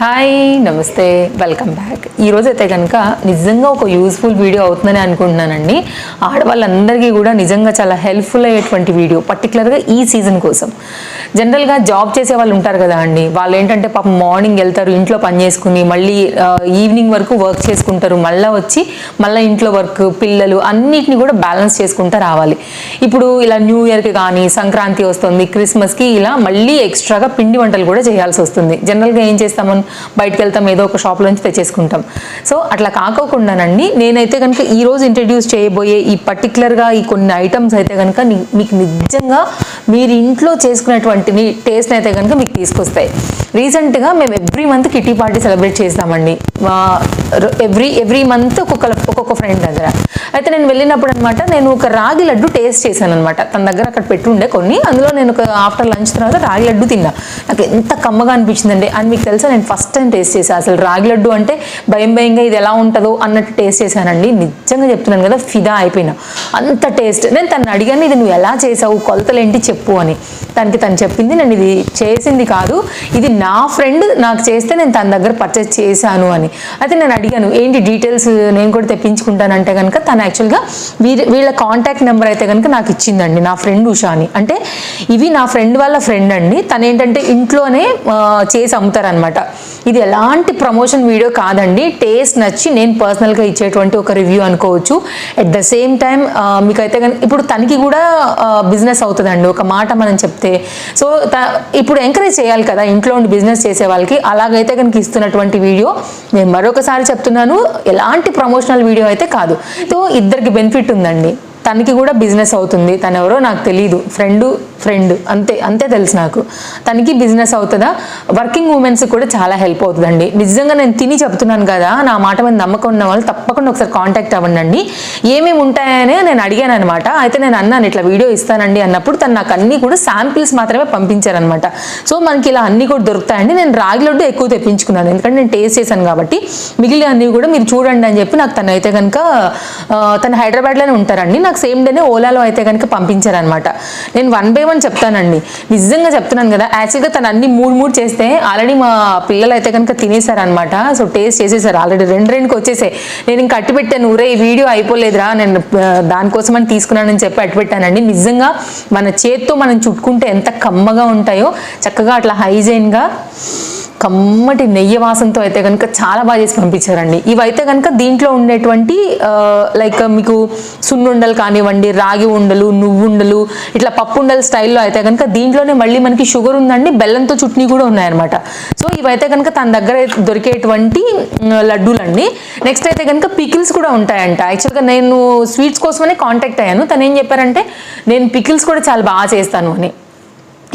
Hi నమస్తే welcome back. ఈరోజు అయితే కనుక నిజంగా ఒక యూస్ఫుల్ వీడియో అవుతుందని అనుకుంటున్నానండి. ఆడవాళ్ళందరికీ కూడా నిజంగా చాలా హెల్ప్ఫుల్ అయ్యేటువంటి వీడియో పర్టికులర్గా ఈ సీజన్ కోసం. జనరల్గా జాబ్ చేసే వాళ్ళు ఉంటారు కదా అండి వాళ్ళు ఏంటంటే పాపం మార్నింగ్ వెళ్తారు ఇంట్లో పని చేసుకుని మళ్ళీ ఈవినింగ్ వరకు వర్క్ చేసుకుంటారు మళ్ళీ వచ్చి మళ్ళీ ఇంట్లో వర్క్ పిల్లలు అన్నిటిని కూడా బ్యాలెన్స్ చేసుకుంటూ రావాలి. ఇప్పుడు ఇలా న్యూ ఇయర్కి కానీ సంక్రాంతి వస్తుంది క్రిస్మస్కి ఇలా మళ్ళీ ఎక్స్ట్రాగా పిండి వంటలు కూడా చేయాల్సి వస్తుంది. జనరల్గా ఏం చేస్తామని బయటకు వెళ్తాం ఏదో ఒక షాప్ నుంచి తెచ్చేసుకుంటాం. సో అట్లా కాకోకుండానండి నేనైతే కనుక ఈ రోజు ఇంట్రడ్యూస్ చేయబోయే ఈ పర్టికులర్గా ఈ కొన్ని ఐటమ్స్ అయితే కనుక మీకు నిజంగా మీరు ఇంట్లో చేసుకునేటువంటి టేస్ట్ అయితే కనుక మీకు తీసుకొస్తాయి. రీసెంట్గా మేము every month kitty party celebrate చేస్తామండి. ఎవ్రీ ఎవ్రీ మంత్ ఒక్కొక్క ఒక్కొక్క ఫ్రెండ్ దగ్గర. అయితే నేను వెళ్ళినప్పుడు అనమాట నేను ఒక రాగి లడ్డు టేస్ట్ చేశాను అనమాట తన దగ్గర అక్కడ పెట్టుండే కొన్ని అందులో నేను ఒక ఆఫ్టర్ లంచ్ తర్వాత రాగి లడ్డు తిన్నా. నాకు ఎంత కమ్మగా అనిపించిందండి. అని మీకు తెలుసా నేను ఫస్ట్ టైం టేస్ట్ చేశాను అసలు రాగి లడ్డు అంటే భయం భయంగా ఇది ఎలా ఉంటుందో అన్నట్టు టేస్ట్ చేశానండి. నిజంగా చెప్తున్నాను కదా ఫిదా అయిపోయినా. అంత టేస్ట్ నేను తను అడిగాను ఇది నువ్వు ఎలా చేసావు కొలతలు ఏంటి చెప్పు. చెప్పు అని. తనకి తను చెప్పింది నేను ఇది చేసింది కాదు ఇది నా ఫ్రెండ్ నాకు చేస్తే నేను తన దగ్గర పర్చేస్ చేశాను అని. అయితే నేను అడిగాను ఏంటి డీటెయిల్స్ నేను కూడా తెప్పించుకుంటానంటే కనుక తను యాక్చువల్గా వీరి వీళ్ళ కాంటాక్ట్ నెంబర్ అయితే కనుక నాకు ఇచ్చిందండి నా ఫ్రెండ్ ఉషా అని. అంటే ఇవి నా ఫ్రెండ్ వాళ్ళ ఫ్రెండ్ అండి తను ఏంటంటే ఇంట్లోనే చేసి అమ్ముతారనమాట ఇది ఎలాంటి ప్రమోషన్ వీడియో కాదండి టేస్ట్ నచ్చి నేను పర్సనల్గా ఇచ్చేటువంటి ఒక రివ్యూ అనుకోవచ్చు. అట్ ద సేమ్ టైం మీకైతే కనుక ఇప్పుడు తనకి కూడా బిజినెస్ అవుతుందండి ఒక మాట మనం చెప్తే. సో ఇప్పుడు ఎంకరేజ్ చేయాలి కదా ఇంట్లో ఉండి బిజినెస్ చేసే వాళ్ళకి. అలాగైతే కనుక ఇస్తున్నటువంటి వీడియో నేను మరొకసారి చెప్తున్నాను. ఎలాంటి ప్రమోషనల్ వీడియో అయితే కాదు. సో ఇద్దరికి బెనిఫిట్ ఉందండి. తనకి కూడా బిజినెస్ అవుతుంది. తను ఎవరో నాకు తెలియదు ఫ్రెండ్ ఫ్రెండ్ అంతే అంతే తెలుసు నాకు. తనకి బిజినెస్ అవుతుందా? వర్కింగ్ ఉమెన్స్ కూడా చాలా హెల్ప్ అవుతుందండి. నిజంగా నేను తిని చెప్తున్నాను కదా నా మాట మీద నమ్మకం ఉన్న వాళ్ళు తప్పకుండా ఒకసారి కాంటాక్ట్ అవ్వండి ఏమేమి ఉంటాయని నేను అడిగాను అనమాట అయితే నేను అన్నాను ఇట్లా వీడియో ఇస్తానండి అన్నప్పుడు తను నాకు అన్ని కూడా శాంపిల్స్ మాత్రమే పంపించారనమాట సో మనకి ఇలా అన్ని కూడా దొరుకుతాయండి. నేను రాగి లడ్డు ఎక్కువ తెప్పించుకున్నాను. ఎందుకంటే నేను టేస్ట్ చేశాను కాబట్టి మిగిలిన అన్ని కూడా మీరు చూడండి అని చెప్పి నాకు తను అయితే కనుక తను హైదరాబాద్లోనే ఉంటారండి. నాకు సేమ్ డేనే ఓలాలో అయితే కనుక పంపించారనమాట నేను వన్ బై వన్ చెప్తానండి. నిజంగా చెప్తున్నాను కదా యాక్చువల్గా తను అన్ని మూడు మూడు చేస్తే ఆల్రెడీ మా పిల్లలు అయితే కనుక తినేశారనమాట సో టేస్ట్ చేసేసారు. ఆల్రెడీ రెండు రెండుకి వచ్చేసాయి. నేను ఇంకా అట్టి పెట్టాను ఊరే ఈ వీడియో అయిపోలేదురా నేను దానికోసం అని తీసుకున్నానని చెప్పి అట్టి పెట్టానండి. నిజంగా మన చేత్తో మనం చుట్టుకుంటే ఎంత కమ్మగా ఉంటాయో చక్కగా అట్లా హైజైన్గా కమ్మటి నెయ్యి వాసనతో అయితే కనుక చాలా బాగా చేసి పంపించారండి. ఇవైతే కనుక దీంట్లో ఉండేటువంటి లైక్ మీకు సున్నుండలు కానివ్వండి రాగి ఉండలు నువ్వుండలు ఇట్లా పప్పుండలు స్టైల్లో అయితే కనుక దీంట్లోనే మళ్ళీ మనకి షుగర్ ఉందండి బెల్లంతో చుట్నీ కూడా ఉన్నాయన్నమాట. సో ఇవైతే కనుక తన దగ్గర దొరికేటువంటి లడ్డూలండి. నెక్స్ట్ అయితే కనుక పికిల్స్ కూడా ఉంటాయంట. యాక్చువల్గా నేను స్వీట్స్ కోసమనే కాంటాక్ట్ అయ్యాను. తను ఏం చెప్పారంటే నేను పికిల్స్ కూడా చాలా బాగా చేస్తాను అని.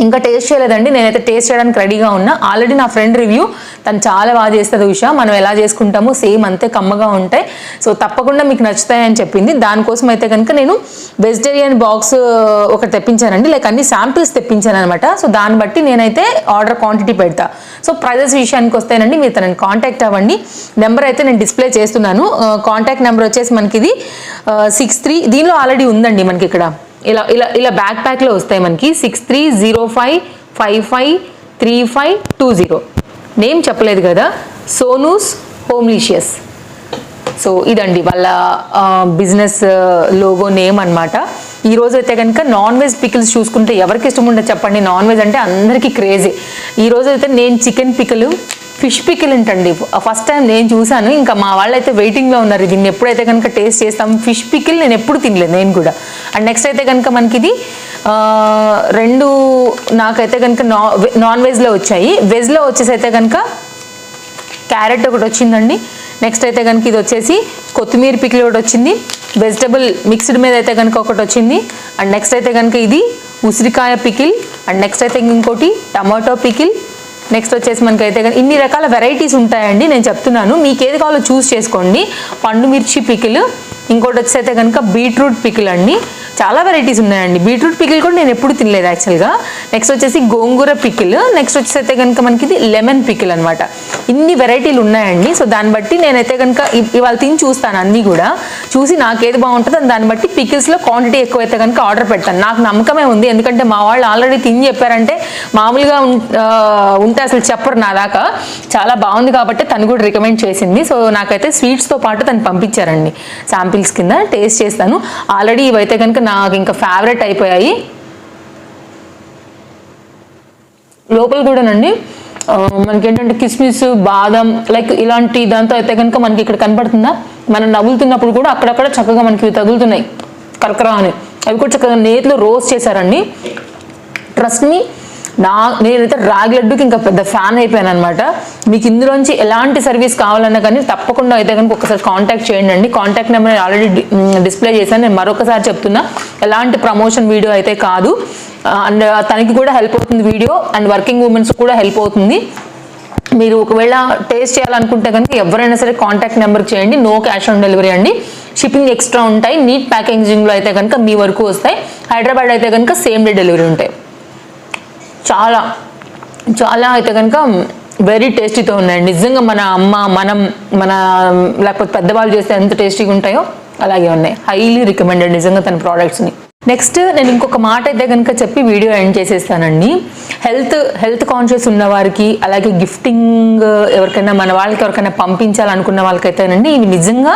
ఇంకా టేస్ట్ చేయలేదండి. నేనైతే టేస్ట్ చేయడానికి రెడీగా ఉన్నా. ఆల్రెడీ నా ఫ్రెండ్ రివ్యూ తను చాలా బాగా చేస్తుంది ఉష. మనం ఎలా చేసుకుంటామో సేమ్ అంతే కమ్మగా ఉంటాయి. సో తప్పకుండా మీకు నచ్చుతాయని చెప్పింది. దానికోసం అయితే కనుక నేను వెజిటేరియన్ బాక్స్ ఒకటి తెప్పించానండి. లైక్ అన్ని శాంపిల్స్ తెప్పించాను అనమాట సో దాన్ని బట్టి నేనైతే ఆర్డర్ క్వాంటిటీ పెడతా. సో ప్రైజెస్ విషయానికి వస్తేనండి మీరు తనని కాంటాక్ట్ అవ్వండి. నెంబర్ అయితే నేను డిస్ప్లే చేస్తున్నాను. కాంటాక్ట్ నెంబర్ వచ్చేసి మనకి ఇది సిక్స్ త్రీ దీనిలో ఆల్రెడీ ఉందండి మనకి ఇక్కడ ఇలా ఇలా ఇలా బ్యాక్ ప్యాక్లో వస్తాయి మనకి six three zero five five five three five two zero name చెప్పలేదు కదా? సోనూస్ హోమ్లీషియస్ సో ఇదండి వాళ్ళ బిజినెస్ లోగో నేమ్ అనమాట ఈ రోజు అయితే కనుక నాన్ వెజ్ పికిల్స్ చూసుకుంటే ఎవరికి ఇష్టం ఉండదు చెప్పండి. నాన్ వెజ్ అంటే అందరికీ క్రేజీ ఈ రోజు అయితే నేను చికెన్ పికిల్ ఫిష్ పికిల్ ఏంటండి ఫస్ట్ టైం నేను చూశాను. ఇంకా మా వాళ్ళు అయితే వెయిటింగ్లో ఉన్నారు. దీన్ని ఎప్పుడైతే కనుక టేస్ట్ చేస్తాం ఫిష్ పికిల్ నేను ఎప్పుడు తినలేదు నేను కూడా. అండ్ నెక్స్ట్ అయితే కనుక మనకి ఇది రెండు నాకైతే కనుక నా నాన్ వెజ్లో వచ్చాయి. వెజ్లో వచ్చేసి అయితే కనుక క్యారెట్ ఒకటి వచ్చిందండి. నెక్స్ట్ అయితే కనుక ఇది వచ్చేసి కొత్తిమీర పికిల్ ఒకటి వచ్చింది. వెజిటబుల్ మిక్స్డ్ మీద అయితే కనుక ఒకటి వచ్చింది. అండ్ నెక్స్ట్ అయితే కనుక ఇది ఉసిరికాయ పికిల్. అండ్ నెక్స్ట్ అయితే ఇంకోటి టమాటో పికిల్. నెక్స్ట్ వచ్చేసి మనకి అయితే ఇన్ని రకాల వెరైటీస్ ఉంటాయండి నేను చెప్తున్నాను. మీకు ఏది కావాలో చూస్ చేసుకోండి. పండు మిర్చి పికిల్ ఇంకోటి వచ్చి అయితే కనుక బీట్రూట్ పికిల్ అండి. చాలా వెరైటీస్ ఉన్నాయండి. బీట్రూట్ పికిల్ కూడా నేను ఎప్పుడు తినలేదు యాక్చువల్గా నెక్స్ట్ వచ్చేసి గోంగూర పికిల్ నెక్స్ట్ వచ్చేసి అయితే కనుక మనకి ఇది లెమన్ పికిల్ అనమాట ఇన్ని వెరైటీలు ఉన్నాయండి. సో దాన్ని బట్టి నేనైతే కనుక ఇవాళ తిని చూస్తాను అన్నీ కూడా. చూసి నాకేది బాగుంటుందో దాన్ని బట్టి పికిల్స్లో క్వాంటిటీ ఎక్కువైతే కనుక ఆర్డర్ పెడతాను. నాకు నమ్మకమే ఉంది. ఎందుకంటే మా వాళ్ళు ఆల్రెడీ తిని చెప్పారంటే మామూలుగా ఉం- ఉంటే అసలు చెప్పరు నా దాకా. చాలా బాగుంది కాబట్టి తను కూడా రికమెండ్ చేసింది. సో నాకైతే స్వీట్స్తో పాటు తను పంపించారండి. శాంపిల్స్ కింద టేస్ట్ చేస్తాను. ఆల్రెడీ ఇవైతే కనుక నాకు ఇంకా ఫేవరెట్ అయిపోయాయి. లోపల కూడానండి మనకి ఏంటంటే కిస్మిస్ బాదం లైక్ ఇలాంటి దాంతో అయితే కనుక మనకి ఇక్కడ కనబడుతుందా? మనం నవ్వులుతున్నప్పుడు కూడా అక్కడక్కడ చక్కగా మనకి తగులుతున్నాయి. కరకరా అని. అవి కూడా చక్కగా నేతిలో రోస్ట్ చేశారండి. ట్రస్ట్ మీ నా నేనైతే రాగి లడ్డుకి ఇంకా పెద్ద ఫ్యాన్ అయిపోయాను అనమాట మీకు ఇందులోంచి ఎలాంటి సర్వీస్ కావాలన్నా కానీ తప్పకుండా అయితే కనుక ఒకసారి కాంటాక్ట్ చేయండి అండి. కాంటాక్ట్ నెంబర్ ఆల్రెడీ డిస్ప్లే చేశాను. నేను మరొకసారి చెప్తున్నా ఎలాంటి ప్రమోషన్ వీడియో అయితే కాదు. అండ్ తనకి కూడా హెల్ప్ అవుతుంది వీడియో అండ్ వర్కింగ్ ఉమెన్స్ కూడా హెల్ప్ అవుతుంది. మీరు ఒకవేళ టేస్ట్ చేయాలనుకుంటే కనుక ఎవరైనా సరే కాంటాక్ట్ నెంబర్ చేయండి. నో క్యాష్ ఆన్ డెలివరీ అండి. షిప్పింగ్ ఎక్స్ట్రా ఉంటాయి. నీట్ ప్యాకేజింగ్లో అయితే కనుక మీ వరకు వస్తాయి. హైదరాబాద్ అయితే కనుక సేమ్ డే డెలివరీ ఉంటాయి. చాలా చాలా అయితే కనుక వెరీ టేస్టీతో ఉన్నాయండి నిజంగా మన అమ్మ మనం మన లేకపోతే పెద్దవాళ్ళు చేస్తే ఎంత టేస్టీగా ఉంటాయో అలాగే ఉన్నాయి. హైలీ రికమెండెడ్ నిజంగా తన ప్రోడక్ట్స్ని నెక్స్ట్ నేను ఇంకొక మాట అయితే కనుక చెప్పి వీడియో ఎండ్ చేసేస్తానండి. హెల్త్ హెల్త్ కాన్షియస్ ఉన్న వారికి అలాగే గిఫ్టింగ్ ఎవరికైనా మన వాళ్ళకి ఎవరికైనా పంపించాలనుకున్న వాళ్ళకైతేనండి ఇవి నిజంగా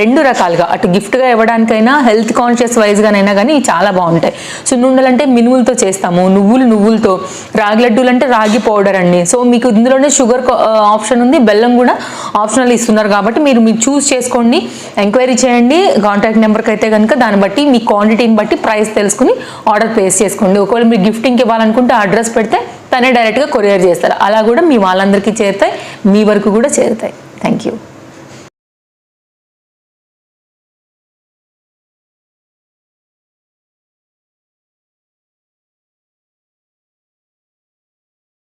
రెండు రకాలుగా. అటు గిఫ్ట్గా ఇవ్వడానికైనా హెల్త్ కాన్షియస్ వైజ్గానైనా కానీ చాలా బాగుంటాయి. సున్నుండలంటే మినువులతో చేస్తాము. నువ్వులు నువ్వులతో. రాగి లడ్డూలు అంటే రాగి పౌడర్ అండి. సో మీకు ఇందులోనే షుగర్ ఆప్షన్ ఉంది. బెల్లం కూడా ఆప్షనల్ ఇస్తున్నారు కాబట్టి మీరు మీరు చూస్ చేసుకోండి. ఎంక్వైరీ చేయండి. కాంటాక్ట్ నెంబర్కి అయితే కనుక దాన్ని బట్టి మీ క్వాంటిటీని బట్టి ప్రైస్ తెలుసుకుని ఆర్డర్ ప్లేస్ చేసుకోండి. ఒకవేళ మీరు గిఫ్టింగ్కి ఇవ్వాలనుకుంటే అడ్రస్ పెడితే తనే డైరెక్ట్గా కొరియర్ చేస్తారు. అలా కూడా మీ వాళ్ళందరికీ చేరుతాయి. మీ వరకు కూడా చేరుతాయి. Thank you